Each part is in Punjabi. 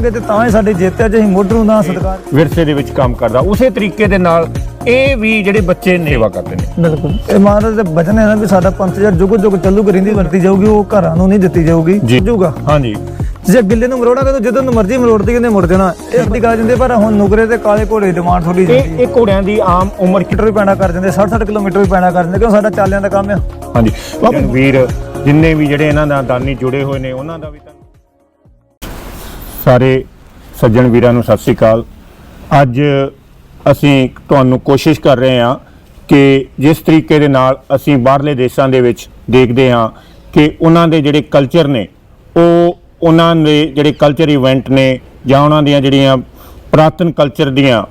ਸਾਂਭਾਂਗੇ ਤੇ ਤਾਂ ਹੀ ਸਾਡੀ ਜਿੱਤ ਹੈ ਜੇ ਅਸੀਂ ਮੁੱਢ ਨੂੰ ਨਾ ਸਤਿਕਾਰ ਵਿਰਸੇ ਦੇ ਵਿੱਚ ਕੰਮ ਕਰਦਾ। ਉਸੇ ਤਰੀਕੇ ਦੇ ਨਾਲ ਇਹ ਵੀ ਜਿਹੜੇ ਬੱਚੇ ਨੇ ਸੇਵਾ ਕਰਦੇ ਨੇ। ਬਿਲਕੁਲ। ਇਹ ਮਹਾਰਾਜ ਦੇ ਬਚਨ ਹੈ ਨਾ ਵੀ ਸਾਡਾ ਪੰਥ ਯਾਰ ਜੁਗ ਜੁਗ ਚੱਲੂਗੀ ਰਹਿੰਦੀ ਵਰਤੀ ਜਾਊਗੀ ਉਹ ਘਰਾਂ ਨੂੰ ਨਹੀਂ ਦਿੱਤੀ ਜਾਊਗੀ। ਜੂਗਾ। ਹਾਂਜੀ। ਜੇ ਗਿੱਲੇ ਨੂੰ ਮਰੋੜਾਂਗੇ ਤਾਂ ਜਦੋਂ ਨੂੰ ਮਰਜ਼ੀ ਮਰੋੜਦੀ ਕਹਿੰਦੇ ਮੁੜ ਜਾਣਾ। ਇਹ ਅੱਡੀ ਗੱਲ ਜਾਂਦੇ ਪਰ ਹੁਣ ਨੁਕਰੇ ਤੇ ਕਾਲੇ ਘੋੜੇ ਦੀ ਡਿਮਾਂਡ ਥੋੜੀ ਜਾਂਦੀ ਇਹ ਘੋੜਿਆਂ ਦੀ ਆਮ ਉਮਰ ਕਿ ਕਿਲੋਮੀਟਰ ਵੀ ਪੈਣਾ ਕਰ ਜਾਂਦੇ 60 60 ਕਿਲੋਮੀਟਰ ਵੀ ਪੈਣਾ ਕਰ ਜਾਂਦੇ ਕਿਉਂ ਸਾਡਾ ਚਾਲਿਆਂ ਦਾ ਕੰਮ ਆ? ਹਾਂਜੀ। ਵੀਰ ਜਿੰਨੇ ਵੀ ਜਿਹੜੇ ਇਹਨਾਂ ਨਾਲ ਦਾਨੀ ਜੁੜੇ ਹੋਏ ਨੇ ਉਹਨਾਂ ਦਾ ਵੀ ਸਾਰੇ ਸੱਜਣ ਵੀਰਾਂ ਨੂੰ ਸਤਿ ਸ੍ਰੀ ਅਕਾਲ। ਅੱਜ ਅਸੀਂ ਤੁਹਾਨੂੰ ਕੋਸ਼ਿਸ਼ ਕਰ ਰਹੇ ਹਾਂ ਕਿ ਜਿਸ ਤਰੀਕੇ ਦੇ ਨਾਲ ਅਸੀਂ ਬਾਹਰਲੇ ਦੇਸ਼ਾਂ ਦੇ ਵਿੱਚ ਦੇਖਦੇ ਹਾਂ ਕਿ ਉਹਨਾਂ ਦੇ ਜਿਹੜੇ ਕਲਚਰ ਨੇ, ਉਹ ਉਹਨਾਂ ਦੇ ਜਿਹੜੇ ਕਲਚਰ ਇਵੈਂਟ ਨੇ ਜਾਂ ਉਹਨਾਂ ਦੀਆਂ ਜਿਹੜੀਆਂ ਪੁਰਾਤਨ ਕਲਚਰ ਦੀਆਂ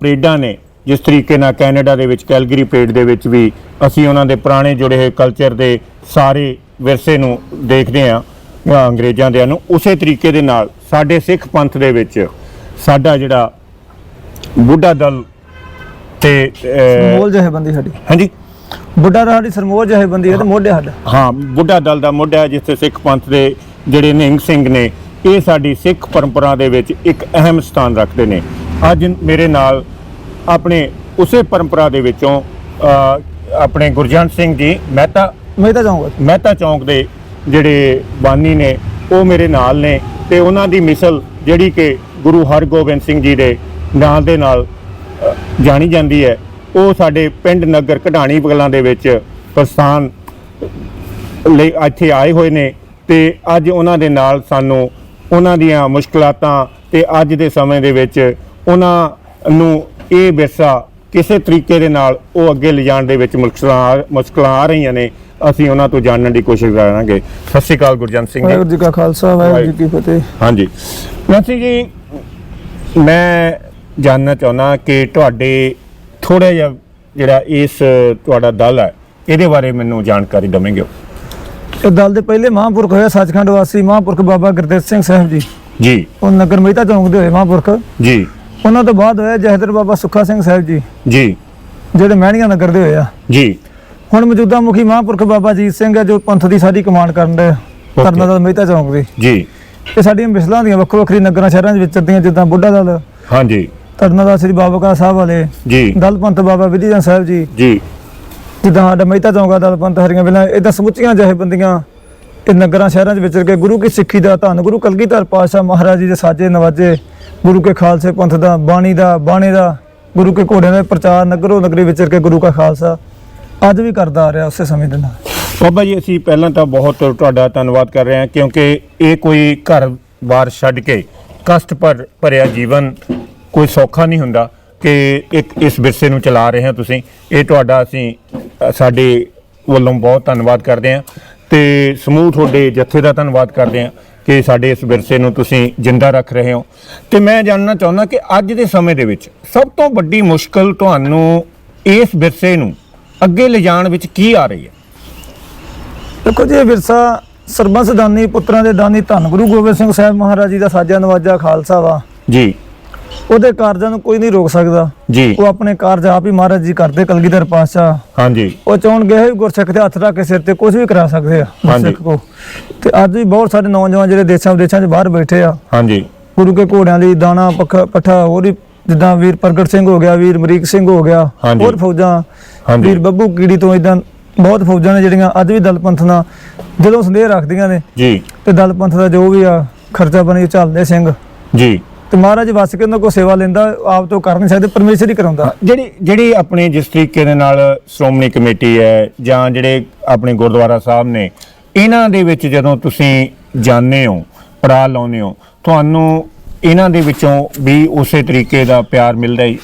ਪਰੇਡਾਂ ਨੇ, ਜਿਸ ਤਰੀਕੇ ਨਾਲ ਕੈਨੇਡਾ ਦੇ ਵਿੱਚ, ਕੈਲਗਰੀ ਪਰੇਡ ਦੇ ਵਿੱਚ ਵੀ ਅਸੀਂ ਉਹਨਾਂ ਦੇ ਪੁਰਾਣੇ ਜੁੜੇ ਹੋਏ ਕਲਚਰ ਦੇ ਸਾਰੇ ਵਿਰਸੇ ਨੂੰ ਦੇਖਦੇ ਹਾਂ। ਅੰਗਰੇਜ਼ਾਂ ਦੇ ਨੂੰ ਉਸੇ ਤਰੀਕੇ ਦੇ ਨਾਲ ਸਾਡੇ ਸਿੱਖ ਪੰਥ ਦੇ ਵਿੱਚ ਸਾਡਾ ਜਿਹੜਾ ਬੁੱਢਾ ਦਲ ਤੇ ਅ, ਮੋਲ ਜਿਹੇ ਬੰਦੀ ਸਾਡੀ। ਹਾਂਜੀ। ਬੁੱਢਾ ਦਾ ਸਾਡੀ ਸਰਮੋਲ ਜਿਹੇ ਬੰਦੀ ਹੈ ਤੇ ਮੋਢੇ ਸਾਡਾ। ਹਾਂ ਬੁੱਢਾ ਦਲ ਦਾ ਮੋਢਾ ਹੈ ਜਿੱਥੇ ਸਿੱਖ ਪੰਥ ਦੇ ਜਿਹੜੇ ਨਿਹੰਗ ਸਿੰਘ ਨੇ ਇਹ ਸਾਡੀ ਸਿੱਖ ਪਰੰਪਰਾ ਦੇ ਵਿੱਚ ਇੱਕ ਅਹਿਮ ਸਥਾਨ ਰੱਖਦੇ ਨੇ। ਅੱਜ ਮੇਰੇ ਨਾਲ ਆਪਣੇ ਉਸੇ ਪਰੰਪਰਾ ਦੇ ਵਿੱਚੋਂ ਆਪਣੇ ਗੁਰਜੰਟ ਸਿੰਘ ਜੀ ਮਹਿਤਾ ਮੈਂ ਤਾਂ ਜਾਊਂਗਾ ਮਹਿਤਾ ਚੌਂਕ ਦੇ ਜਿਹੜੇ ਬਾਨੀ ਨੇ, ਉਹ ਮੇਰੇ ਨਾਲ ਨੇ ਤੇ ਉਹਨਾਂ ਦੀ ਮਿਸਲ ਜਿਹੜੀ ਕਿ ਗੁਰੂ ਹਰਗੋਬਿੰਦ ਸਿੰਘ ਜੀ ਦੇ ਨਾਂ ਦੇ ਨਾਲ ਜਾਣੀ ਜਾਂਦੀ ਹੈ, ਉਹ ਸਾਡੇ ਪਿੰਡ ਨਗਰ ਕਢਾਣੀ ਬਗਲਾਂ ਦੇ ਵਿੱਚ ਪ੍ਰਸਥਾਨ ਲਈ ਇੱਥੇ ਆਏ ਹੋਏ ਨੇ ਤੇ ਅੱਜ ਉਹਨਾਂ ਦੇ ਨਾਲ ਸਾਨੂੰ ਉਹਨਾਂ ਦੀਆਂ ਮੁਸ਼ਕਲਾਤਾਂ ਤੇ ਅੱਜ ਦੇ ਸਮੇਂ ਦੇ ਵਿੱਚ ਉਹਨਾਂ ਨੂੰ ਇਹ ਵਿਰਸਾ ਕਿਸੇ ਤਰੀਕੇ ਦੇ ਨਾਲ ਉਹ ਅੱਗੇ ਲਿਜਾਣ ਦੇ ਵਿੱਚ ਮੁਸ਼ਕਲਾਂ ਮੁਸ਼ਕਲਾਂ ਆ ਰਹੀਆਂ ਨੇ ਅਸੀਂ ਉਹਨਾਂ ਤੋਂ ਜਾਣਨ ਦੀ ਕੋਸ਼ਿਸ਼ ਕਰਾਂਗੇ। ਸਤਿ ਸ਼੍ਰੀ ਅਕਾਲ ਗੁਰਜੰਤ ਸਿੰਘ ਜੀ। ਵਾਹਿਗੁਰੂ ਜੀ ਕਾ ਖਾਲਸਾ ਵਾਹਿਗੁਰੂ ਜੀ ਕੀ ਫਤਿਹ। ਹਾਂਜੀ। ਨਾਸੀ ਜੀ ਮੈਂ ਜਾਣਨਾ ਚਾਹੁੰਦਾ ਕਿ ਤੁਹਾਡੇ ਥੋੜਾ ਜਿਹਾ ਜਿਹੜਾ ਇਸ ਤੁਹਾਡਾ ਦਲ ਹੈ ਇਹਦੇ ਬਾਰੇ ਮੈਨੂੰ ਜਾਣਕਾਰੀ ਦਵੋਗੇ? ਇਹ ਦਲ ਦੇ ਪਹਿਲੇ ਮਹਾਂਪੁਰਖ ਹੋਏ ਸੱਚਖੰਡ ਵਾਸੀ ਮਹਾਂਪੁਰਖ ਬਾਬਾ ਗੁਰਦੇਵ ਸਿੰਘ ਸਾਹਿਬ ਜੀ। ਜੀ। ਉਹ ਨਗਰ ਮਹਿਤਾ ਚੌਂਕ ਦੇ ਹੋਏ ਮਹਾਂਪੁਰਖ। ਜੀ। ਉਹਨਾਂ ਤੋਂ ਬਾਅਦ ਹੋਇਆ ਜਹਦਰ ਬਾਬਾ ਸੁੱਖਾ ਸਿੰਘ ਸਾਹਿਬ ਜੀ ਜੀ। ਜਿਹੜੇ ਮਹਿਣੀਆਂ ਨਗਰ ਦੇ ਹੋਏ ਆ। ਜੀ। ਹੁਣ ਮੌਜੂਦਾ ਮੁਖੀ ਮਹਾਂਪੁਰਖ ਬਾਬਾ ਜੀਤ ਸਿੰਘ ਹੈ ਜੋ ਪੰਥ ਦੀ ਸਾਰੀ ਕਮਾਂਡ ਕਰਨ ਦੇ ਕਰਨਾ ਦਾ ਮਹਿਤਾ ਚੌਂਕ ਦੀ। ਜੀ। ਇਹ ਸਾਡੀਆਂ ਮਿਸਲਾਂ ਦੀਆਂ ਵੱਖੋ ਵੱਖਰੀ ਨਗਰਾਂ ਸ਼ਹਿਰਾਂ ਦੇ ਵਿਚਰਦੀਆਂ ਜਿੱਦਾਂ ਬੁੱਢਾ ਦਲ ਹਾਂਜੀ। ਤਰਨਾ ਦਾ ਸ੍ਰੀ ਬਾਬਾ ਕਾ ਸਾਹਿਬ ਵਾਲੇ ਜੀ। ਦਲ ਪੰਥ ਬਾਬਾ ਵਿਧੀਜਨ ਸਾਹਿਬ ਜੀ। ਜੀ। ਜਿੱਦਾਂ ਸਾਡਾ ਮਹਿਤਾ ਚੌਂਕਾ ਦਲ ਪੰਥ ਹਰੀਆਂ ਵੇਲਾ ਇਦਾਂ ਸਮੁੱਚੀਆਂ ਜਿਹੇ ਬੰਦੀਆਂ ਇਹ ਨਗਰਾਂ ਸ਼ਹਿਰਾਂ 'ਚ ਵਿਚਰ ਕੇ ਗੁਰੂ ਕੀ ਸਿੱਖੀ ਦਾ ਧੰਨ ਗੁਰੂ ਕਲਗੀਧਰ ਪਾਤਸ਼ਾਹ ਮਹਾਰਾਜ ਜੀ ਦੇ ਸਾਜੇ ਨਵਾਜੇ ਗੁਰੂ ਕੇ ਖਾਲਸੇ ਪੰਥ ਦਾ, ਬਾਣੀ ਦਾ, ਬਾਣੇ ਦਾ, ਗੁਰੂ ਕੇ ਘੋੜਿਆਂ ਦਾ ਪ੍ਰਚਾਰ ਨਗਰੋ ਨਗਰੀ ਵਿਚਰ ਕੇ ਗੁਰੂ ਕਾ ਖਾਲਸਾ ਅੱਜ ਵੀ ਕਰਦਾ ਆ ਰਿਹਾ ਉਸੇ ਸਮੇਂ ਦੇ ਨਾਲ। ਬਾਬਾ ਜੀ, ਅਸੀਂ ਪਹਿਲਾਂ ਤਾਂ ਬਹੁਤ ਤੁਹਾਡਾ ਧੰਨਵਾਦ ਕਰ ਰਹੇ ਹਾਂ ਕਿਉਂਕਿ ਇਹ ਕੋਈ ਘਰ-ਬਾਰ ਛੱਡ ਕੇ ਕਸ਼ਟ ਪਰ ਭਰਿਆ ਜੀਵਨ ਕੋਈ ਸੌਖਾ ਨਹੀਂ ਹੁੰਦਾ ਕਿ ਇੱਕ ਇਸ ਵਿਰਸੇ ਨੂੰ ਚਲਾ ਰਹੇ ਹਾਂ ਤੁਸੀਂ। ਇਹ ਤੁਹਾਡਾ ਅਸੀਂ ਸਾਡੇ ਵੱਲੋਂ ਬਹੁਤ ਧੰਨਵਾਦ ਕਰਦੇ ਹਾਂ ਤੇ ਸਮੂਹ ਤੁਹਾਡੇ ਜੱਥੇ ਦਾ ਧੰਨਵਾਦ ਕਰਦੇ ਹਾਂ। ਕਿ ਸਾਡੇ ਇਸ ਵਿਰਸੇ ਨੂੰ ਤੁਸੀਂ ਜਿੰਦਾ ਰੱਖ ਰਹੇ ਹੋ। ਤੇ ਮੈਂ ਜਾਣਨਾ ਚਾਹੁੰਦਾ ਕਿ ਅੱਜ ਦੇ ਸਮੇਂ ਦੇ ਵਿੱਚ ਸਭ ਤੋਂ ਵੱਡੀ ਮੁਸ਼ਕਲ ਤੁਹਾਨੂੰ ਇਸ ਵਿਰਸੇ ਨੂੰ ਅੱਗੇ ਲਿਜਾਣ ਵਿੱਚ ਕੀ ਆ ਰਹੀ ਹੈ? ਦੇਖੋ ਜੀ ਇਹ ਵਿਰਸਾ ਸਰਬੰਸ ਦਾਨੀ ਪੁੱਤਰਾਂ ਦੇ ਦਾਨੀ ਧੰਨ ਗੁਰੂ ਗੋਬਿੰਦ ਸਿੰਘ ਸਾਹਿਬ ਮਹਾਰਾਜ ਜੀ ਦਾ ਸਾਜਾ ਨਵਾਜਾ ਖਾਲਸਾ ਵਾ। ਜੀ। ਉਹਦੇ ਕਾਰਜਾਂ ਨੂੰ ਕੋਈ ਨਹੀਂ ਰੋਕ ਸਕਦਾ। ਜੀ। ਉਹ ਆਪਣੇ ਕਾਰਜ ਆਪ ਹੀ ਮਹਾਰਾਜ ਜੀ ਕਰਦੇ ਕਲਗੀਧਰ ਪਾਤਸ਼ਾਹ। ਹਾਂਜੀ। ਉਹ ਚਾਹੁਣ ਗਏ ਸੀ ਗੁਰਸਿੱਖ ਦੇ ਹੱਥ ਰੱਖ ਕੇ ਸਿਰ ਤੇ ਕੁਝ ਵੀ ਕਰਾ ਸਕਦੇ ਆ। ਗੁਰਸਿੱਖ ਕੋ। ਤੇ ਅੱਜ ਵੀ ਬਹੁਤ ਸਾਰੇ ਨੌਜਵਾਨ ਜਿਹੜੇ ਦੇਸ਼ਾਂ ਵਿਦੇਸ਼ਾਂ 'ਚ ਬਾਹਰ ਬੈਠੇ ਆ। ਹਾਂਜੀ। ਗੁਰੂ ਕੇ ਘੋੜਿਆਂ ਲਈ ਦਾਣਾ ਪੱਠਾ ਹੋਰ ਵੀ ਜਿੱਦਾਂ ਵੀਰ ਪ੍ਰਗਟ ਸਿੰਘ ਹੋ ਗਿਆ ਵੀਰ ਮਰੀਕ ਸਿੰਘ ਹੋ ਗਿਆ। ਹੋਰ ਫੌਜਾਂ। ਵੀਰ ਬੱਬੂ ਕੀੜੀ ਤੋਂ ਇਦਾਂ ਬਹੁਤ ਫੌਜਾਂ ਨੇ ਜਿਹੜੀਆਂ ਅੱਜ ਵੀ ਦਲ ਪੰਥ ਨਾਲ ਜਦੋਂ ਸੰਦੇਹ ਰੱਖਦੀਆਂ ਨੇ ਜੀ। ਤੇ ਦਲ ਪੰਥ ਦਾ ਜੋ ਵੀ ਆ ਖਰਚਾ ਉਹ ਚੱਲਦੇ ਸਿੰਘ। ਜੀ। ਤੇ ਮਹਾਰਾਜ ਵਸ ਕੇ ਉਹਨਾਂ ਕੋ ਸੇਵਾ ਲੈਂਦਾ ਆਪ ਤੋਂ ਕਰ ਨਹੀਂ ਸਕਦੇ ਪਰਮੇਸ਼ਰ ਹੀ ਕਰਾਉਂਦਾ। ਜਿਹੜੀ ਜਿਹੜੀ ਆਪਣੇ ਜਿਸ ਤਰੀਕੇ ਦੇ ਨਾਲ ਸ਼੍ਰੋਮਣੀ ਕਮੇਟੀ ਹੈ ਜਾਂ ਜਿਹੜੇ ਆਪਣੇ ਗੁਰਦੁਆਰਾ ਸਾਹਿਬ ਨੇ ਇਹਨਾਂ ਦੇ ਵਿੱਚ ਜਦੋਂ ਤੁਸੀਂ ਜਾਂਦੇ ਹੋ ਪੜਾ ਲਾਉਂਦੇ ਹੋ ਤੁਹਾਨੂੰ ਇਹਨਾਂ ਦੇ ਵਿੱਚੋਂ ਵੀ ਉਸੇ ਤਰੀਕੇ ਦਾ ਪਿਆਰ ਮਿਲਦਾ ਹੀ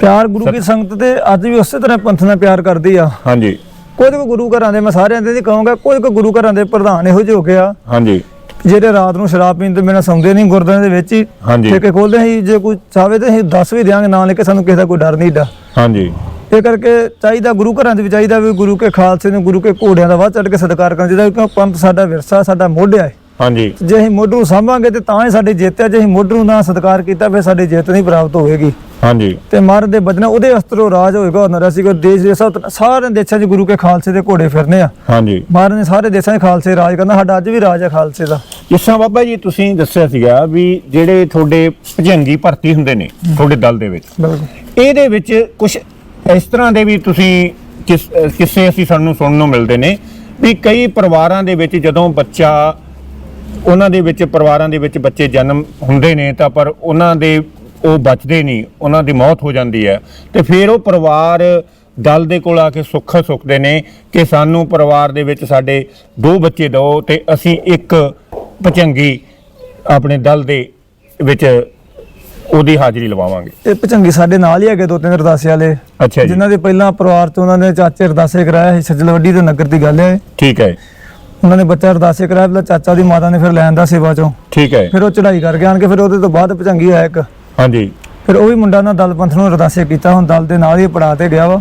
ਪਿਆਰ ਗੁਰੂ ਕੀ ਸੰਗਤ ਤੇ ਅੱਜ ਵੀ ਉਸੇ ਤਰ੍ਹਾਂ ਪੰਥ ਨਾਲ ਪਿਆਰ ਕਰਦੀ ਆ। ਹਾਂਜੀ। ਕੋਈ ਕੋ ਗੁਰੂ ਘਰਾਂ ਦੇ ਮੈਂ ਸਾਰਿਆਂ ਦੇ ਨਹੀਂ ਕਹੂੰਗਾ ਕੋਈ ਕੋ ਗੁਰੂ ਘਰਾਂ ਦੇ ਪ੍ਰਧਾਨ ਇਹੋ ਜਿਹੇ ਹੋ ਗਿਆ ਹਾਂਜੀ। ਜਿਹੜੇ ਰਾਤ ਨੂੰ ਸ਼ਰਾਬ ਪੀਣ ਤੋਂ ਬਿਨਾਂ ਸੌਂਦੇ ਨਹੀਂ ਗੁਰਦੁਆਰੇ ਦੇ ਵਿੱਚ ਹੀ ਹਾਂਜੀ। ਠੇਕੇ ਖੋਲਦੇ ਸੀ ਜੇ ਕੋਈ ਚਾਹਵੇ ਤਾਂ ਅਸੀਂ ਦੱਸ ਵੀ ਦਿਆਂਗੇ ਨਾ ਲੈ ਕੇ ਸਾਨੂੰ ਕਿਸੇ ਦਾ ਕੋਈ ਡਰ ਨਹੀਂ ਡਾ ਹਾਂਜੀ। ਇਹ ਕਰਕੇ ਚਾਹੀਦਾ ਗੁਰੂ ਘਰਾਂ 'ਚ ਵੀ ਚਾਹੀਦਾ ਵੀ ਗੁਰੂ ਕੇ ਖਾਲਸੇ ਨੂੰ ਗੁਰੂ ਕੇ ਘੋੜਿਆਂ ਦਾ ਵੱਧ ਚੜ ਕੇ ਸਤਿਕਾਰ ਕਰਨਾ ਚਾਹੀਦਾ ਕਿਉਂਕਿ ਪੰਥ ਸਾਡਾ ਵਿਰਸਾ ਸਾਡਾ ਮੋਢਿਆ ਹੈ ਹਾਂਜੀ। ਜੇ ਅਸੀਂ ਮੋਢ ਨੂੰ ਸਾਂਭਾਂਗੇ ਤੇ ਤਾਂ ਹੀ ਸਾਡੀ ਜਿੱਤ ਹੈ ਜੇ ਅਸੀਂ ਮੋਢ ਨੂੰ ਨਾ ਸਤਿਕਾਰ ਕੀਤਾ ਫਿਰ ਸਾਡੀ ਜਿੱਤ ਨਹੀਂ ਪ੍ਰਾਪਤ ਹੋਵੇਗੀ। ਹਾਂਜੀ। ਤੇ ਮਹਾਰਾਜ ਦੇ ਬਚਨ ਉਹਦੇ ਅਸਤਰੋ ਰਾਜ ਹੋਏਗਾ ਉਹਨਾਂ ਦਾ ਸੀਗਾ ਦੇਸ਼ ਦੇ ਸਾਰੇ ਦੇਸ਼ਾਂ 'ਚ ਗੁਰੂ ਕੇ ਖਾਲਸੇ ਦੇ ਘੋੜੇ ਫਿਰਨੇ ਆ। ਹਾਂਜੀ। ਮਹਾਰਾਜ ਨੇ ਸਾਰੇ ਦੇਸ਼ਾਂ 'ਚ ਖਾਲਸੇ ਰਾਜ ਕਰਨਾ ਸਾਡਾ ਅੱਜ ਵੀ ਰਾਜ ਹੈ ਖਾਲਸੇ ਦਾ। ਤਰ੍ਹਾਂ ਬਾਬਾ ਜੀ ਤੁਸੀਂ ਦੱਸਿਆ ਸੀਗਾ ਵੀ ਜਿਹੜੇ ਤੁਹਾਡੇ ਭਜੰਗੀ ਭਰਤੀ ਹੁੰਦੇ ਨੇ ਤੁਹਾਡੇ ਦਲ ਦੇ ਵਿੱਚ। ਬਿਲਕੁਲ। ਇਹਦੇ ਵਿੱਚ ਕੁਝ ਇਸ ਤਰ੍ਹਾਂ ਦੇ ਵੀ ਤੁਸੀਂ ਕਿਸ ਕਿੱਸੇ ਅਸੀਂ ਸਾਨੂੰ ਸੁਣਨ ਨੂੰ ਮਿਲਦੇ ਨੇ ਵੀ ਕਈ ਪਰਿਵਾਰਾਂ ਦੇ ਵਿੱਚ ਜਦੋਂ ਬੱਚਾ ਉਹਨਾਂ ਦੇ ਵਿੱਚ ਪਰਿਵਾਰਾਂ ਦੇ ਵਿੱਚ ਬੱਚੇ ਜਨਮ ਹੁੰਦੇ ਨੇ ਤਾਂ ਪਰ ਉਹਨਾਂ ਦੇ ਉਹ ਬਚਦੇ ਨਹੀਂ ਉਹਨਾਂ ਦੀ ਮੌਤ ਹੋ ਜਾਂਦੀ ਹੈ। ਤੇ ਫਿਰ ਉਹ ਪਰਿਵਾਰ ਦਲ ਦੇ ਕੋਲ ਆ ਕੇ ਸੁੱਖ ਸੁੱਖਦੇ ਨੇ ਕਿ ਸਾਨੂੰ ਪਰਿਵਾਰ ਦੇ ਵਿੱਚ ਸਾਡੇ ਦੋ ਬੱਚੇ ਦਿਓ ਤੇ ਅਸੀਂ ਇੱਕ ਭਚੰਗੀ ਆਪਣੇ ਦਲ ਦੇ ਵਿੱਚ ਉਹਦੀ ਹਾਜ਼ਰੀ ਲਵਾਵਾਂਗੇ। ਇਹ ਭਚੰਗੀ ਸਾਡੇ ਨਾਲ ਹੀ ਹੈਗੇ ਦੋ ਤਿੰਨ ਅਰਦਾਸੇ ਵਾਲੇ। ਅੱਛਾ ਜੀ। ਜਿਨ੍ਹਾਂ ਦੇ ਪਹਿਲਾਂ ਪਰਿਵਾਰ ਚ ਉਹਨਾਂ ਨੇ ਚਾਚੇ ਅਰਦਾਸੇ ਕਰਾਇਆ ਸੀ ਸੱਜਲਵੱਡੀ ਦੇ ਨਗਰ ਦੀ ਗੱਲ ਹੈ। ਠੀਕ ਹੈ। ਉਹਨਾਂ ਨੇ ਬੱਚਾ ਅਰਦਾਸੇ ਕਰਾਇਆ ਪਹਿਲਾਂ ਚਾਚਾ ਦੀ ਮਾਤਾ ਨੇ ਫਿਰ ਲੈਣ ਦਾ ਸੇਵਾ ਚੋਂ। ਠੀਕ ਹੈ। ਫਿਰ ਉਹ ਚੜ੍ਹਾਈ ਕਰਕੇ ਆਣ ਕੇ ਫਿਰ ਉਹਦੇ ਤੋਂ ਬਾਅਦ ਭਚੰਗੀ ਆਇਆ ਇੱਕ। ਹਾਂਜੀ। ਫਿਰ ਉਹ ਵੀ ਮੁੰਡਾ ਨਾ ਦਲ ਪੰਥ ਨੂੰ ਅਰਦਾਸੇ ਕੀਤਾ, ਹੁਣ ਦਲ ਦੇ ਨਾਲ ਹੀ ਪੜਾ ਤੇ ਗਿਆ ਵਾ।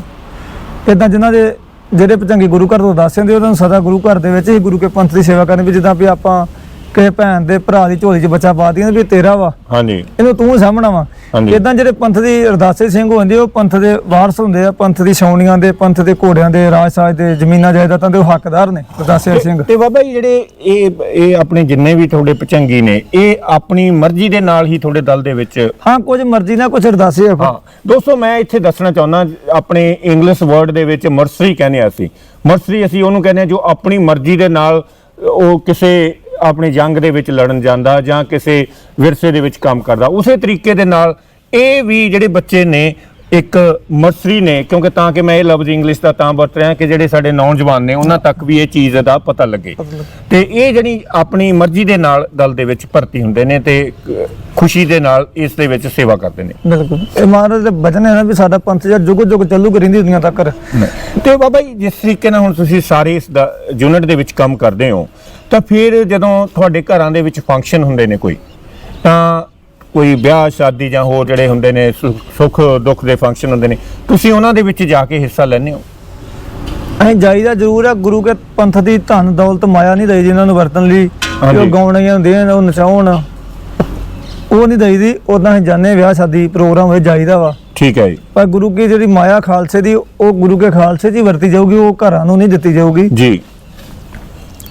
ਇਦਾਂ ਜਿਨ੍ਹਾਂ ਦੇ, ਜਿਹੜੇ ਭਚੰਗੀ ਗੁਰੂ ਘਰ ਤੋਂ ਦੱਸ ਹੁੰਦੇ ਉਹਨਾਂ ਨੂੰ ਸਦਾ ਗੁਰੂ ਘਰ ਦੇ ਵਿੱਚ ਹੀ ਗੁਰੂ ਕੇ ਪੰਥ ਦੀ ਸੇਵਾ ਕਰਨੀ ਵੀ ਜਿੱਦਾਂ ਵੀ ਆਪਾਂ ਕਿਸੇ ਭੈਣ ਦੇ ਭਰਾ ਦੀ ਝੋਲੀ 'ਚ ਬੱਚਾ ਪਾ ਦਈਏ ਵੀ ਤੇਰਾ ਵਾ। ਹਾਂਜੀ। ਇਹਨੂੰ ਤੂੰ ਸਾਹਮਣਾ ਵਾ। ਹਾਂਜੀ। ਇਦਾਂ ਜਿਹੜੇ ਪੰਥ ਦੀ ਅਰਦਾਸੇ ਸਿੰਘ ਹੁੰਦੇ ਉਹ ਪੰਥ ਦੇ ਵਾਰਸ ਹੁੰਦੇ ਆ ਪੰਥ ਦੀ ਛਾਉਣੀਆਂ ਦੇ ਪੰਥ ਦੇ ਘੋੜਿਆਂ ਦੇ ਰਾਜਸਾਜ ਦੇ ਜ਼ਮੀਨਾਂ ਜਾਇਦਾਦਾਂ ਦੇ ਉਹ ਹੱਕਦਾਰ ਨੇ ਅਰਦਾਸੇ ਸਿੰਘ। ਤੇ ਬਾਬਾ ਜੀ ਜਿਹੜੇ ਇਹ ਇਹ ਆਪਣੇ ਜਿੰਨੇ ਵੀ ਤੁਹਾਡੇ ਪਚੰਗੀ ਨੇ ਇਹ ਆਪਣੀ ਮਰਜ਼ੀ ਦੇ ਨਾਲ ਹੀ ਤੁਹਾਡੇ ਦਲ ਦੇ ਵਿੱਚ ਹਾਂ ਕੁਝ ਮਰਜ਼ੀ ਨਾਲ ਕੁਝ ਅਰਦਾਸੇ ਆ। ਹਾਂ। ਦੋਸਤੋ ਮੈਂ ਇੱਥੇ ਦੱਸਣਾ ਚਾਹੁੰਦਾ ਆਪਣੇ ਇੰਗਲਿਸ਼ ਵਰਡ ਦੇ ਵਿੱਚ ਮਰਸਰੀ ਕਹਿੰਦੇ ਆ ਅਸੀਂ। ਮਰਸਰੀ ਅਸੀਂ ਉਹਨੂੰ ਕਹਿੰਦੇ ਆ ਜੋ ਆਪਣੀ ਮਰਜ਼ੀ ਦੇ ਨਾਲ ਉਹ ਕਿਸੇ ਆਪਣੀ ਜੰਗ ਦੇ ਵਿੱਚ ਲੜਨ ਜਾਂਦਾ ਜਾਂ ਕਿਸੇ ਵਿਰਸੇ ਦੇ ਵਿੱਚ ਕੰਮ ਕਰਦਾ। ਉਸੇ ਤਰੀਕੇ ਦੇ ਨਾਲ ਇਹ ਵੀ ਜਿਹੜੇ ਬੱਚੇ ਨੇ ਇੱਕ ਮਰਸਰੀ ਨੇ ਕਿਉਂਕਿ ਤਾਂ ਕਿ ਮੈਂ ਇਹ ਲਫ਼ਜ਼ ਇੰਗਲਿਸ਼ ਦਾ ਤਾਂ ਵਰਤ ਰਿਹਾ ਕਿ ਜਿਹੜੇ ਸਾਡੇ ਨੌਜਵਾਨ ਨੇ ਉਹਨਾਂ ਤੱਕ ਵੀ ਇਹ ਚੀਜ਼ ਦਾ ਪਤਾ ਲੱਗੇ। ਤੇ ਇਹ ਜਿਹੜੀ ਆਪਣੀ ਮਰਜ਼ੀ ਦੇ ਨਾਲ ਦਲ ਦੇ ਵਿੱਚ ਭਰਤੀ ਹੁੰਦੇ ਨੇ ਤੇ ਖੁਸ਼ੀ ਦੇ ਨਾਲ ਇਸ ਦੇ ਵਿੱਚ ਸੇਵਾ ਕਰਦੇ ਨੇ। ਬਿਲਕੁਲ। ਇਹ ਮਹਾਰਾਜ ਦੇ ਬਚਨ ਹੈ ਨਾ ਵੀ ਸਾਡਾ ਪੰਥ ਜਿਹੜਾ ਜੁਗ ਜੁਗ ਚੱਲੂ ਰਹਿੰਦੀ ਦੁਨੀਆ ਤੱਕ। ਤੇ ਬਾਬਾ ਜੀ ਜਿਸ ਤਰੀਕੇ ਨਾਲ ਹੁਣ ਤੁਸੀਂ ਸਾਰੇ ਇਸ ਦਾ ਯੂਨਿਟ ਦੇ ਵਿੱਚ ਕੰਮ ਕਰਦੇ ਹੋ ਤਾਂ ਫਿਰ ਜਦੋਂ ਤੁਹਾਡੇ ਘਰਾਂ ਦੇ ਵਿੱਚ ਫੰਕਸ਼ਨ ਹੁੰਦੇ ਨੇ ਕੋਈ ਤਾਂ ਕੋਈ ਵਿਆਹ ਸ਼ਾਦੀ ਜਾਂ ਹੋਰ ਜਿਹੜੇ ਹੁੰਦੇ ਨੇ ਸੁੱਖ ਦੁੱਖ ਦੇ ਫੰਕਸ਼ਨ ਹੁੰਦੇ ਨੇ ਤੁਸੀਂ ਉਹਨਾਂ ਦੇ ਵਿੱਚ ਜਾ ਕੇ ਹਿੱਸਾ ਲੈਂਦੇ ਹੋ? ਅਸੀਂ ਜਾਈਦਾ ਜ਼ਰੂਰ ਆ ਗੁਰੂ ਕੇ ਪੰਥ ਦੀ ਧਨ ਦੌਲਤ ਮਾਇਆ ਨਹੀਂ ਦਈ ਜਿਨ੍ਹਾਂ ਨੂੰ ਵਰਤਣ ਲਈ। ਉਹ ਗਾਉਣੀਆਂ ਦੇਣ ਉਹ ਨਚਾਉਣ। ਉਹ ਨਹੀਂ ਦਈਦੀ ਉਦਾਂ ਅਸੀਂ ਜਾਂਦੇ ਵਿਆਹ ਸ਼ਾਦੀ ਪ੍ਰੋਗਰਾਮ ਹੋਏ ਜਾਈਦਾ ਵਾ। ਠੀਕ ਹੈ ਜੀ। ਪਰ ਗੁਰੂ ਕੀ ਜਿਹੜੀ ਮਾਇਆ ਖਾਲਸੇ ਦੀ ਉਹ ਗੁਰੂ ਕੇ ਖਾਲਸੇ ਹੀ ਵਰਤੀ ਜਾਊਗੀ ਉਹ ਘਰਾਂ ਨੂੰ ਨਹੀਂ ਦਿੱਤੀ ਜਾਊਗੀ। ਜੀ।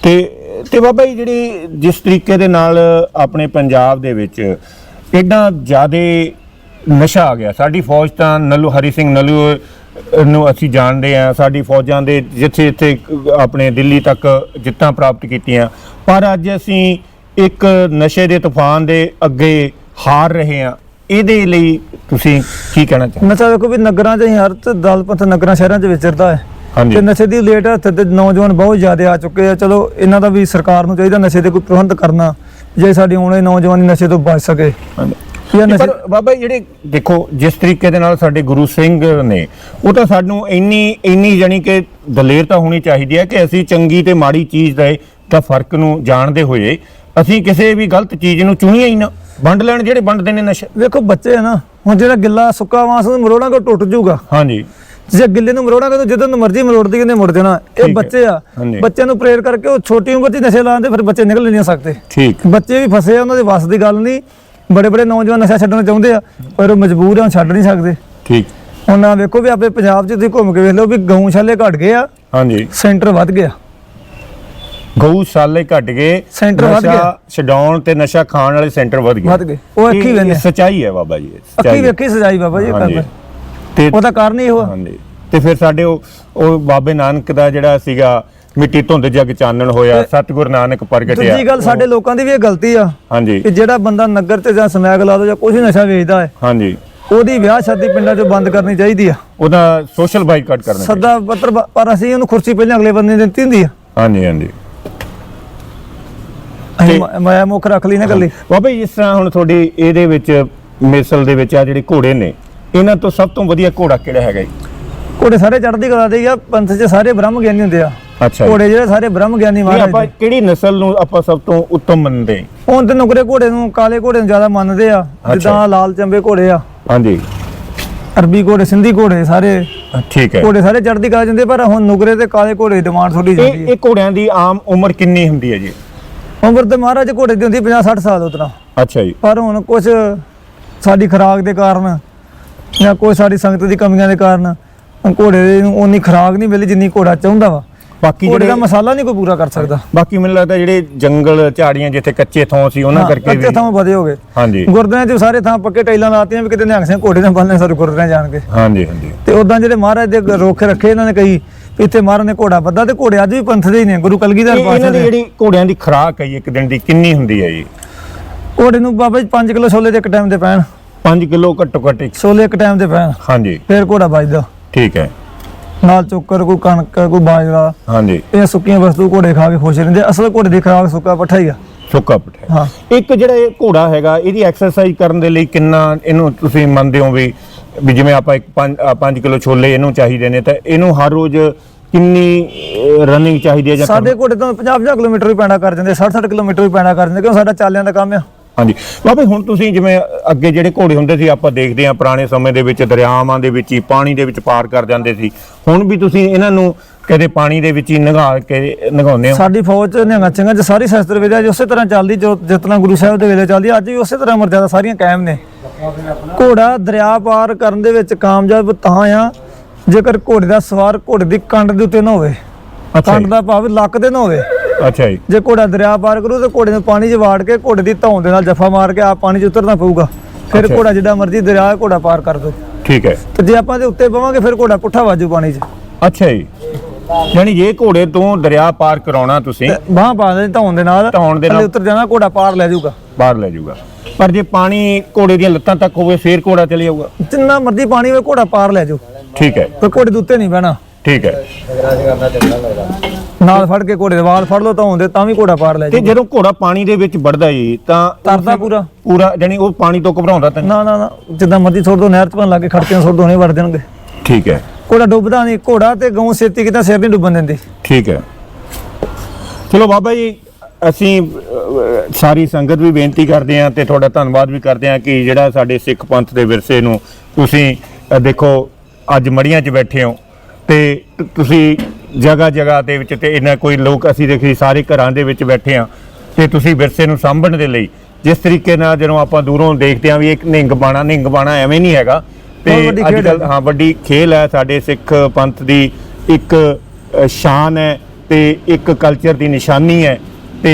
ਤੇ ਤੇ ਬਾਬਾ ਜੀ, ਜਿਹੜੀ ਜਿਸ ਤਰੀਕੇ ਦੇ ਨਾਲ ਆਪਣੇ ਪੰਜਾਬ ਦੇ ਵਿੱਚ ਐਡਾ ਜ਼ਿਆਦਾ ਨਸ਼ਾ ਆ ਗਿਆ। ਸਾਡੀ ਫੌਜ ਤਾਂ ਨੱਲੂ, ਹਰੀ ਸਿੰਘ ਨੱਲੂ ਨੂੰ ਅਸੀਂ ਜਾਣਦੇ ਆ ਸਾਡੀ ਫੌਜਾਂ ਦੇ ਜਿੱਥੇ ਜਿੱਥੇ ਆਪਣੇ ਦਿੱਲੀ ਤੱਕ ਜਿੱਤਾਂ ਪ੍ਰਾਪਤ ਕੀਤੀਆਂ। ਪਰ ਅੱਜ ਅਸੀਂ ਇੱਕ ਨਸ਼ੇ ਦੇ ਤੂਫਾਨ ਦੇ ਅੱਗੇ ਹਾਰ ਰਹੇ ਆ ਇਹਦੇ ਲਈ ਤੁਸੀਂ ਕੀ ਕਹਿਣਾ ਚਾਹੁੰਦੇ ਨਸ਼ਾ ਦੇਖੋ ਵੀ ਨਗਰਾਂ 'ਚ ਅਸੀਂ ਹਰ ਦਲ ਪੰਥ ਨਗਰਾਂ, ਸ਼ਹਿਰਾਂ 'ਚ ਵਿਚਰਦਾ ਹੈ। ਤੇ ਨਸ਼ੇ ਦੀ ਲੇਟ ਹੱਥ ਤੇ ਨੌਜਵਾਨ ਬਹੁਤ ਜ਼ਿਆਦਾ ਆ ਚੁੱਕੇ ਆ। ਚਲੋ ਇਹਨਾਂ ਦਾ ਵੀ ਸਰਕਾਰ ਨੂੰ ਚਾਹੀਦਾ ਨਸ਼ੇ ਤੇ ਕੋਈ ਪ੍ਰਬੰਧ ਕਰਨਾ ਜੇ ਸਾਡੀ ਆਉਣ ਨੌਜਵਾਨੀ ਨਸ਼ੇ ਤੋਂ ਬਚ ਸਕੇ। ਪਰ ਬਾਬਾ ਜਿਹੜੇ ਦੇਖੋ ਜਿਸ ਤਰੀਕੇ ਦੇ ਨਾਲ ਸਾਡੇ ਗੁਰੂ ਸਿੰਘ ਨੇ ਉਹ ਤਾਂ ਸਾਨੂੰ ਇੰਨੀ ਇੰਨੀ ਜਾਣੀ ਕਿ ਦਲੇਰ ਤਾਂ ਹੋਣੀ ਚਾਹੀਦੀ ਹੈ ਕਿ ਅਸੀਂ ਚੰਗੀ ਤੇ ਮਾੜੀ ਚੀਜ਼ ਦੇ ਦਾ ਫ਼ਰਕ ਨੂੰ ਜਾਣਦੇ ਹੋਏ ਅਸੀਂ ਕਿਸੇ ਵੀ ਗਲਤ ਚੀਜ਼ ਨੂੰ ਚੁਣੀਏ ਹੀ ਨਾ। ਵੰਡ ਲੈਣ ਜਿਹੜੇ ਵੰਡਦੇ ਨੇ ਨਸ਼ਾ। ਵੇਖੋ ਬੱਚੇ ਆ ਨਾ ਹੁਣ ਜਿਹੜਾ ਗਿੱਲਾ ਸੁੱਕਾ ਨੂੰ ਮਰੋੜਾਂਗੇ ਉਹ ਟੁੱਟ ਜਾਊਗਾ। ਹਾਂਜੀ। ਜੇ ਗਿੱਲੇ ਨੂੰ ਮਰੋੜਾਂਗੇ ਤਾਂ ਜਦੋਂ ਨੂੰ ਮਰਜ਼ੀ ਮਰੋੜਦੀ ਕਿਨੇ ਮੁੜ ਜਾਣਾ ਇਹ। ਬੱਚੇ ਆ। ਬੱਚਿਆਂ ਨੂੰ ਪ੍ਰੇਰ ਕਰਕੇ ਉਹ ਛੋਟੀ ਉਮਰ 'ਚ ਨਸ਼ੇ ਲਾਉਂਦੇ ਫਿਰ ਬੱਚੇ ਨਿਕਲ ਨਹੀਂ ਸਕਦੇ ਠੀਕ ਬੱਚੇ ਵੀ ਫਸੇ ਆ ਉਹਨਾਂ ਦੇ ਵੱਸ ਦੀ ਗੱਲ ਨਹੀਂ ਬੜੇ ਬੜੇ ਨੌਜਵਾਨ ਨਸ਼ਾ ਛੱਡਣਾ ਚਾਹੁੰਦੇ ਆ ਪਰ ਉਹ ਮਜਬੂਰ ਆ ਛੱਡ ਨਹੀਂ ਸਕਦੇ ਠੀਕ ਆਹ ਵੇਖੋ ਵੀ ਆਪਣੇ ਪੰਜਾਬ 'ਚ ਤੁਸੀਂ ਘੁੰਮ ਕੇ ਵੇਖ ਲਓ ਵੀ ਗਊਸ਼ਾਲੇ ਘਟ ਗਏ ਆ ਹਾਂਜੀ ਸੈਂਟਰ ਵੱਧ ਗਿਆ ਗਊਸ਼ਾਲੇ ਘਟ ਗਏ ਸੈਂਟਰ ਵੱਧ ਗਿਆ। ਛਡਾਉਣ ਤੇ ਨਸ਼ਾ ਖਾਣ ਵਾਲੇ ਸੈਂਟਰ ਵੱਧ ਗਏ ਵੱਧ ਗਏ। ਉਹ ਅੱਖੀ ਆ। ਸੱਚਾਈ ਹੈ ਬਾਬਾ ਜੀ ਅੱਖੀ ਸੱਚਾਈ। ਵੇਖੀ ਸਜਾਈ ਬਾਬਾ ਜੀ। ਕਰਦਾ ਤੇ ਉਹਦਾ ਕਾਰਨ ਹੀ ਉਹ ਆ। ਹਾਂਜੀ। ਤੇ ਫਿਰ ਸਾਡੇ ਉਹ ਉਹ ਬਾਬੇ ਨਾਨਕ ਦਾ ਜਿਹੜਾ ਸੀਗਾ ਮਿੱਟੀ ਧੁੰਦ ਜਗ ਚਾਨਣ ਹੋਇਆ ਸਤਿਗੁਰ ਨਾਨਕ ਪ੍ਰਗਟਿਆ। ਦੂਜੀ ਗੱਲ ਸਾਡੇ ਲੋਕਾਂ ਦੀ ਵੀ ਇਹ ਗਲਤੀ ਆ ਹਾਂਜੀ। ਕਿ ਜਿਹੜਾ ਬੰਦਾ ਨਗਰ ਤੇ ਜਾਂ ਸਮੈਕ ਲਾ ਦੋ ਜਾਂ ਕੁਝ ਨਸ਼ਾ ਵੇਚਦਾ ਹੈ ਹਾਂਜੀ। ਉਹਦੀ ਵਿਆਹ ਸ਼ਾਦੀ ਪਿੰਡਾਂ 'ਚ ਬੰਦ ਕਰਨੀ ਚਾਹੀਦੀ ਆ। ਉਹਦਾ ਸੋਸ਼ਲ ਬਾਈਕਾਟ ਕਰਨਾ। ਸੱਦਾ ਪੱਤਰ ਪਰ ਅਸੀਂ ਉਹਨੂੰ ਕੁਰਸੀ ਪਹਿਲਾਂ ਅਗਲੇ ਬੰਦੇ ਨੇ ਦਿੱਤੀ ਹੁੰਦੀ ਆ। ਹਾਂਜੀ ਹਾਂਜੀ। ਮ- ਮੁੱਖ ਰੱਖ ਲਈ ਨਾ ਇਕੱਲੀ। ਬਾਬਾ ਜਿਸ ਤਰ੍ਹਾਂ ਹੁਣ ਤੁਹਾਡੀ ਇਹਦੇ ਵਿੱਚ ਮਿਸਲ ਦੇ ਵਿੱਚ ਆ ਜਿਹੜੇ ਘੋੜੇ ਨੇ ਇਹਨਾਂ ਤੋਂ ਸਭ ਤੋਂ ਵਧੀਆ ਘੋੜਾ ਕਿਹੜਾ ਹੈਗਾ ਜੀ? ਘੋੜੇ ਸਾਰੇ ਚੜ੍ਹਦੀ ਕਲਾ ਦੇ ਆ ਪੰਥ 'ਚ ਸਾਰੇ ਬ੍ਰਹਮ ਗਿਆਨੀ ਹੁੰਦੇ ਆ। ਅੱਛਾ ਘੋੜੇ ਜਿਹੜੇ ਸਾਰੇ ਬ੍ਰਹਮ ਗਿਆਨੀ ਨਹੀਂ, ਮਹਾਰਾਜ ਆਪਾਂ ਦੇ। ਕਿਹੜੀ ਨਸਲ ਨੂੰ ਆਪਾਂ ਸਭ ਤੋਂ ਉੱਤਮ ਮੰਨਦੇ? ਹਾਂ? ਹੁਣ ਤੇ ਨੁਕਰੇ ਘੋੜੇ ਨੂੰ ਕਾਲੇ ਘੋੜੇ ਨੂੰ ਜ਼ਿਆਦਾ ਮੰਨਦੇ ਆ ਜਿੱਦਾਂ ਲਾਲ ਚੰਬੇ ਘੋੜੇ ਆ। ਹਾਂਜੀ। ਅਰਬੀ ਘੋੜੇ ਸਿੰਧੀ ਘੋੜੇ ਸਾਰੇ। ਠੀਕ ਹੈ। ਘੋੜੇ ਸਾਰੇ ਚੜ੍ਹਦੀ ਕਲਾ ਜਾਂਦੇ ਪਰ ਹੁਣ ਨੁਕਰੇ ਤੇ ਕਾਲੇ ਘੋੜੇ ਦੀ ਡਿਮਾਂਡ ਥੋੜੀ ਜਾਂਦੀ ਇਹ ਹੈ। ਇਹ ਘੋੜਿਆਂ ਦੀ ਆਮ ਉਮਰ ਕਿੰਨੀ ਹੁੰਦੀ ਹੈ ਜੀ? ਉਮਰ ਤੇ ਮਹਾਰਾਜ ਘੋੜੇ ਦੀ ਹੁੰਦੀ 50 60 ਸਾਲ ਉਤਨਾ। ਅੱਛਾ ਜੀ। ਪਰ ਹੁਣ ਕੁਝ ਸਾਡੀ ਖੁਰਾਕ ਦੇ ਕਾਰਨ ਜਾਂ ਕੋਈ ਸਾਡੀ ਸੰਗਤ ਦੀ ਕਮੀਆਂ ਦੇ ਕਾਰਨ ਘੋੜੇ ਨੂੰ ਉਨੀ ਖੁਰਾਕ ਨਹੀਂ ਮਿਲੀ ਜਿੰਨੀ ਘੋੜਾ ਚਾਹੁੰਦਾ ਵਾ। ਬਾਕੀ ਘੋੜੇ ਦਾ ਜਿਹੜੇ ਮਸਾਲਾ ਨਹੀਂ ਕੋਈ ਪੂਰਾ ਕਰ ਸਕਦਾ। ਬਾਕੀ ਮੈਨੂੰ ਲੱਗਦਾ ਜਿਹੜੇ ਜੰਗਲ ਝਾੜੀਆਂ ਜਿੱਥੇ ਕੱਚੇ ਥਾਂ ਸੀ ਉਹਨਾਂ ਕਰਕੇ ਕੱਚੇ ਵੀ ਥਾਂ ਵਧੇ ਹੋ ਗਏ। ਹਾਂਜੀ। ਗੁਰਦੁਆਰਿਆਂ 'ਚ ਸਾਰੇ ਥਾਂ ਪੱਕੇ ਟਾਈਲਾਂ ਲਾਤੀਆਂ ਵੀ ਕਿਤੇ ਨਿਹੰਗ ਸਿੰਘ ਘੋੜੇ ਨਾਲ ਬੰਨਣੇ ਸਾਰੇ ਗੁਰਦੁਆਰਿਆਂ ਜਾਣ ਕੇ। ਹਾਂਜੀ ਹਾਂਜੀ। ਤੇ ਉਦਾਂ ਜਿਹੜੇ ਮਹਾਰਾਜ ਦੇ ਰੋਕੇ ਰੱਖੇ ਇਹਨਾਂ ਨੇ ਕਈ ਵੀ ਇੱਥੇ ਮਹਾਰਾਜ ਨੇ ਘੋੜਾ ਬੱਧਾ ਤੇ ਘੋੜੇ ਅੱਜ ਵੀ ਪੰਥ ਦੇ ਹੀ ਨੇ ਗੁਰੂ ਕਲਗੀਧਰ ਪਾਸੇ ਇਹਨਾਂ ਦੀ ਦੇ। ਜਿਹੜੀ ਘੋੜਿਆਂ ਦੀ ਖੁਰਾਕ ਹੈ ਇੱਕ ਦਿਨ ਦੀ ਕਿੰਨੀ ਹੁੰਦੀ ਹੈ ਜੀ? ਘੋੜੇ ਨੂੰ ਬਾਬਾ ਜੀ 5 ਕਿਲੋ ਛੋਲੇ ਦੇ ਇੱਕ ਟਾਈਮ ਤੇ ਪੈਣ। 5 ਕਿਲੋ ਘੱਟੋ ਘੱਟ ਇੱਕ- ਛੋਲੇ ਇੱਕ ਟਾਈਮ ਤੇ ਪੈਣ। ਹਾਂਜੀ। ਫੇਰ ਘੋੜਾ ਵੱਜਦਾ। ਠੀਕ ਹੈ। ਨਾਲ ਚੋਕਰ ਕੋਈ ਕਣਕ ਕੋਈ ਬਾਜਰਾ। ਹਾਂਜੀ। ਇਹ ਸੁੱਕੀਆਂ ਵਸਤੂ ਘੋੜੇ ਖਾ ਕੇ ਖੁਸ਼ ਰਹਿੰਦੇ ਅਸਲ ਘੋੜੇ ਦੀ ਖੁਰਾਕ ਸੁੱਕਾ ਪੱਠਾ ਹੀ ਆ। ਸੁੱਕਾ ਪਠਿਆ ਹਾਂ। ਇੱਕ ਜਿਹੜਾ ਇਹ ਘੋੜਾ ਹੈਗਾ ਇਹਦੀ ਐਕਸਰਸਾਈਜ਼ ਕਰਨ ਦੇ ਲਈ ਕਿੰਨਾ ਇਹਨੂੰ ਤੁਸੀਂ ਮੰਨਦੇ ਹੋ ਵੀ ਵੀ ਜਿਵੇਂ ਆਪਾਂ ਇੱਕ 5 ਕਿਲੋ ਛੋਲੇ ਇਹਨੂੰ ਚਾਹੀਦੇ ਨੇ ਤਾਂ ਇਹਨੂੰ ਹਰ ਰੋਜ਼ ਕਿੰਨੀ ਰਨਿੰਗ ਚਾਹੀਦੀ ਹੈ ਜਾਂ ਸਾਡੇ ਘੋੜੇ ਤੋਂ 50 50 ਕਿਲੋਮੀਟਰ ਵੀ ਪੈਣਾ ਕਰ ਜਾਂਦੇ 60 60 ਕਿਲੋਮੀਟਰ ਵੀ ਪੈਣਾ ਕਰ ਜਾਂਦੇ ਕਿਉਂ? ਸਾਡਾ ਚਾਲਿਆਂ ਦਾ ਕੰਮ ਆ। ਹਾਂਜੀ। ਬਾਬੇ ਹੁਣ ਤੁਸੀਂ ਜਿਵੇਂ ਅੱਗੇ ਜਿਹੜੇ ਘੋੜੇ ਹੁੰਦੇ ਸੀ ਆਪਾਂ ਦੇਖਦੇ ਹਾਂ ਪੁਰਾਣੇ ਸਮੇਂ ਦੇ ਵਿੱਚ ਦਰਿਆਵਾਂ ਦੇ ਵਿੱਚ ਹੀ ਪਾਣੀ ਦੇ ਵਿੱਚ ਪਾਰ ਕਰ ਜਾਂਦੇ ਸੀ। ਹੁਣ ਵੀ ਤੁਸੀਂ ਇਹਨਾਂ ਨੂੰ ਕਦੇ ਪਾਣੀ ਦੇ ਵਿੱਚ ਹੀ ਨਗਾ ਕੇ ਨਗਾਉਂਦੇ ਹੋ? ਸਾਡੀ ਫੌਜ ਚ ਨਿਹੰਗਾਂ ਸਿੰਘਾਂ ਚ ਸਾਰੀ ਸ਼ਸਤਰ ਵਿਦਿਆ ਜੀ ਉਸੇ ਤਰ੍ਹਾਂ ਚੱਲਦੀ ਜੋ ਤਰ੍ਹਾਂ ਗੁਰੂ ਸਾਹਿਬ ਦੇ ਵੇਲੇ ਚੱਲਦੀ ਅੱਜ ਵੀ ਉਸੇ ਤਰ੍ਹਾਂ ਮਰਜ਼ਾਦਾ ਸਾਰੀਆਂ ਕਾਇਮ ਨੇ। ਘੋੜਾ ਦਰਿਆ ਪਾਰ ਕਰਨ ਦੇ ਵਿੱਚ ਕਾਮਯਾਬ ਤਾਂ ਆ ਜੇਕਰ ਘੋੜੇ ਦਾ ਸਵਾਰ ਘੋੜੇ ਦੀ ਕੰਡ ਦੇ ਉੱਤੇ ਨਾ ਹੋਵੇ। ਕੰਡ ਦਾ ਭਾਵ ਲੱਕ ਤੇ ਨਾ ਹੋਵੇ। ਅੱਛਾ ਜੀ। ਜੇ ਘੋੜਾ ਦਰਿਆ ਪਾਰ ਕਰੂ ਤੇ ਘੋੜੇ ਨੂੰ ਪਾਣੀ 'ਚ ਵਾੜ ਕੇ ਘੋੜੇ ਦੀ ਧੌਣ ਦੇ ਨਾਲ ਜੱਫਾ ਮਾਰ ਕੇ ਆਪ ਪਾਣੀ 'ਚ ਉਤਰਨਾ ਪਊਗਾ। ਫਿਰ। ਘੋੜਾ ਜਿੱਦਾਂ ਮਰਜ਼ੀ ਦਰਿਆ ਘੋੜਾ ਪਾਰ ਕਰ ਦੋ। ਠੀਕ ਹੈ। ਤੇ ਜੇ ਆਪਾਂ ਦੇ ਉੱਤੇ ਪਵਾਂਗੇ ਫਿਰ ਘੋੜਾ ਪੁੱਠਾ ਵਾਜੂ ਪਾਣੀ 'ਚ। ਅੱਛਾ ਜੀ। ਯਾਨੀ ਜੇ ਘੋੜੇ ਤੋਂ ਦਰਿਆ ਪਾਰ ਕਰਾਉਣਾ ਤੁਸੀਂ ਬਾਹ ਪਾ ਦੇ ਧੌਣ ਦੇ ਨਾਲ ਧੌਣ ਦੇ ਨਾਲ। ਉਤਰ ਜਾਣਾ ਘੋੜਾ ਪਾਰ ਲੈ ਜਾਊਗਾ। ਬਾਹਰ ਲੈ ਜਾਊਗਾ। ਪਰ ਜੇ ਪਾਣੀ ਘੋੜੇ ਦੀਆਂ ਲੱਤਾਂ ਤੱਕ ਹੋਵੇ ਫੇਰ ਘੋੜਾ ਚਲੇ ਜਾਊਗਾ। ਜਿੰਨਾ ਮਰਜ਼ੀ ਪਾਣੀ ਹੋਵੇ ਘੋੜਾ ਪਾਰ ਲੈ ਜਾਊ। ਠੀਕ ਹੈ। ਪਰ ਘੋੜੇ ਦੇ ਉੱਤੇ ਨਹੀਂ ਬਹਿਣਾ। ਠੀਕ ਹੈ। ਨਾਲ ਫੜ ਕੇ ਘੋੜੇ ਦੇ ਵਾਲ ਫੜ ਲਓ ਧੌਣ ਦੇ ਤਾਂ ਵੀ ਘੋੜਾ ਪਾਰ ਲੈ ਤੇ ਜਦੋਂ ਘੋੜਾ ਪਾਣੀ ਦੇ ਵਿੱਚ ਵੜਦਾ ਜੀ ਤਾਂ ਤਰਦਾ ਪੂਰਾ। ਪੂਰਾ ਯਾਨੀ ਉਹ ਪਾਣੀ ਤੋਂ ਘਬਰਾਉਂਦਾ ਤਾਂ ਨਹੀਂ? ਨਾ ਨਾ ਨਾ ਜਿੱਦਾਂ ਮਰਜ਼ੀ ਛੋੜ ਦੋ ਨਹਿਰ 'ਚ ਪਨ ਲਾ ਕੇ ਖੜਕੇ ਛੋੜ ਦੋ ਨਹੀਂ ਵੜ ਜਾਣਗੇ ਠੀਕ ਹੈ। ਘੋੜਾ ਡੁੱਬਦਾ ਨਹੀਂ ਘੋੜਾ ਤੇ ਗਊ ਛੇਤੀ ਕਿਤਾ ਸਿਰ ਨਹੀਂ ਡੁੱਬਣ ਦਿੰਦੀ। ਠੀਕ ਹੈ। ਚਲੋ ਬਾਬਾ ਜੀ ਅਸੀਂ ਅਹ, ਸਾਰੀ ਸੰਗਤ ਵੀ ਬੇਨਤੀ ਕਰਦੇ ਹਾਂ ਤੇ ਤੁਹਾਡਾ ਧੰਨਵਾਦ ਵੀ ਕਰਦੇ ਹਾਂ ਕਿ ਜਿਹੜਾ ਸਾਡੇ ਸਿੱਖ ਪੰਥ ਦੇ ਵਿਰਸੇ ਨੂੰ ਤੁਸੀਂ ਦੇਖੋ ਅੱਜ ਮੜੀਆਂ 'ਚ ਬੈਠੇ ਹੋ ਤੇ ਤ- ਤੁਸੀਂ ਜਗ੍ਹਾ ਜਗ੍ਹਾ ਦੇ ਵਿੱਚ ਤੇ ਇਹਨਾਂ ਕੋਈ ਲੋਕ ਅਸੀਂ ਦੇਖੀ ਸਾਰੇ ਘਰਾਂ ਦੇ ਵਿੱਚ ਬੈਠੇ ਆ ਤੇ ਤੁਸੀਂ ਵਿਰਸੇ ਨੂੰ ਸਾਂਭਣ ਦੇ ਲਈ ਜਿਸ ਤਰੀਕੇ ਨਾਲ ਜਦੋਂ ਆਪਾਂ ਦੂਰੋਂ ਦੇਖਦੇ ਆ ਵੀ ਇੱਕ ਨਿੰਗ ਬਾਣਾ ਨਿੰਗ ਬਾਣਾ ਐਵੇਂ ਨਹੀਂ ਹੈਗਾ ਤੇ ਅੱਜ ਕੱਲ੍ਹ ਹੈ। ਵੱਡੀ ਖੇਲ ਹੈ ਸਾਡੇ ਸਿੱਖ ਪੰਥ ਦੀ ਇੱਕ ਸ਼ਾਨ ਹੈ ਤੇ ਇੱਕ ਕਲਚਰ ਦੀ ਨਿਸ਼ਾਨੀ ਹੈ ਤੇ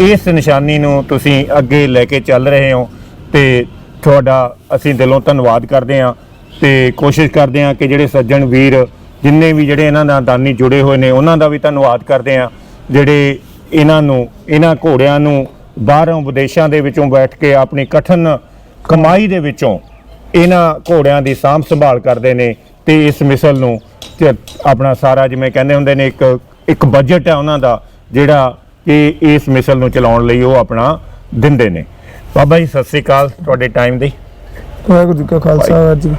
ਇਸ ਨਿਸ਼ਾਨੀ ਨੂੰ ਤੁਸੀਂ ਅੱਗੇ ਲੈ ਕੇ ਚੱਲ ਰਹੇ ਹੋ ਤੇ ਤੁਹਾਡਾ ਅਸੀਂ ਦਿਲੋਂ ਧੰਨਵਾਦ ਕਰਦੇ ਹਾਂ ਤੇ ਕੋਸ਼ਿਸ਼ ਕਰਦੇ ਹਾਂ ਕਿ ਜਿਹੜੇ ਸੱਜਣ ਵੀਰ ਜਿੰਨੇ ਵੀ ਜਿਹੜੇ ਇਹਨਾਂ ਨਾਲ ਦਾਨੀ ਜੁੜੇ ਹੋਏ ਨੇ ਉਹਨਾਂ ਦਾ ਵੀ ਧੰਨਵਾਦ ਕਰਦੇ ਹਾਂ। ਜਿਹੜੇ ਇਹਨਾਂ ਨੂੰ ਇਹਨਾਂ ਘੋੜਿਆਂ ਨੂੰ ਬਾਹਰੋਂ ਵਿਦੇਸ਼ਾਂ ਦੇ ਵਿੱਚੋਂ ਬੈਠ ਕੇ ਆਪਣੀ ਕਠਨ ਕਮਾਈ ਦੇ ਵਿੱਚੋਂ ਇਹਨਾਂ ਘੋੜਿਆਂ ਦੀ ਸਾਂਭ ਸੰਭਾਲ ਕਰਦੇ ਨੇ ਤੇ ਇਸ ਮਿਸਲ ਨੂੰ ਤੇ ਆਪਣਾ ਸਾਰਾ ਜਿਵੇਂ ਕਹਿੰਦੇ ਹੁੰਦੇ ਨੇ ਇੱਕ ਇੱਕ ਬਜਟ ਹੈ ਉਹਨਾਂ ਦਾ ਜਿਹੜਾ ਕਿ ਇਸ ਮਿਸਲ ਨੂੰ ਚਲਾਉਣ ਲਈ ਉਹ ਆਪਣਾ ਦਿੰਦੇ ਨੇ। ਬਾਬਾ ਜੀ ਸਤਿ ਸ੍ਰੀ ਅਕਾਲ ਤੁਹਾਡੇ ਟਾਈਮ ਦੀ। ਵਾਹਿਗੁਰੂ ਜੀ ਕਾ ਖਾਲਸਾ ਵਾਹਿਗੁਰੂ